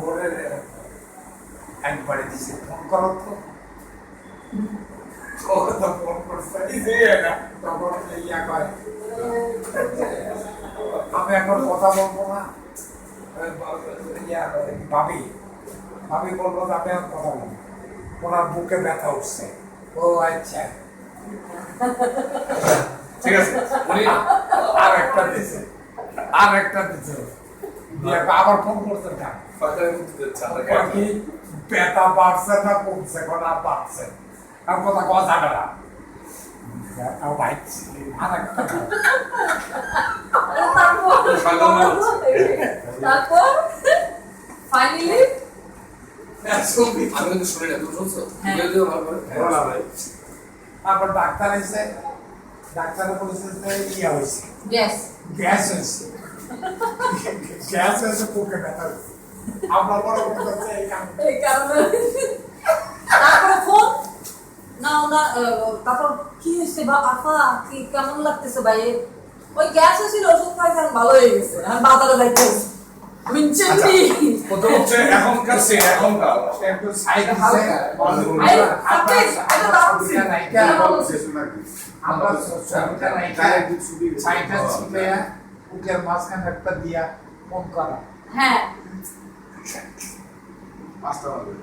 ভোরের একবারে দিছে ফোন করো তো। আমি এখন কথা বলব না। ইয়া, ভাবি ভাবি বলব যে আমি এখন কথা বলব ওনার বুকে ব্যথা উঠছে। ও আচ্ছা। ঠিক আছে আর একটা দিছে। আর একটা দিছে। দিয়ে আবার ফোন করছে কেন ফাঁকার মধ্যে দিচ্ছে, আমরা কয় খাই। কি ব্যথা বাড়ছে না কমছে বাড়ছে আর কথা কথা না। বাড়ছে আর একটা না। তারপর? ফাইনালি আমি কিন্তু শুনি না তুমি শুনছো? হ্যাঁ। করে। বলো না ভাই। তারপর ডাক্তার এসে ডাক্তারে বলেছে যে হয়েছে। গ্যাস গ্যাস হয়েছে। গ্যাস হয়েছে বুকে ব্যথা আমরা বড় কথা হচ্ছে এই কারণে তারপরে ফোন না না তারপর কি হয়েছে বা আপা কি কেমন লাগতেছে ভাই? ওই গ্যাস হয়েছিল ওষুধ খাইছে ভালো হয়ে গেছে। এখন বাজারে যাইতে আচ্ছা, এখনকার সে এখনকার। একটু সাইড ছিল। আমরা ছবিটা রাইখা সাইডটা ছিপে বুকের মাঝখানে একটা দিয়া ফোন করা হ্যাঁ পাঁচটা বাজে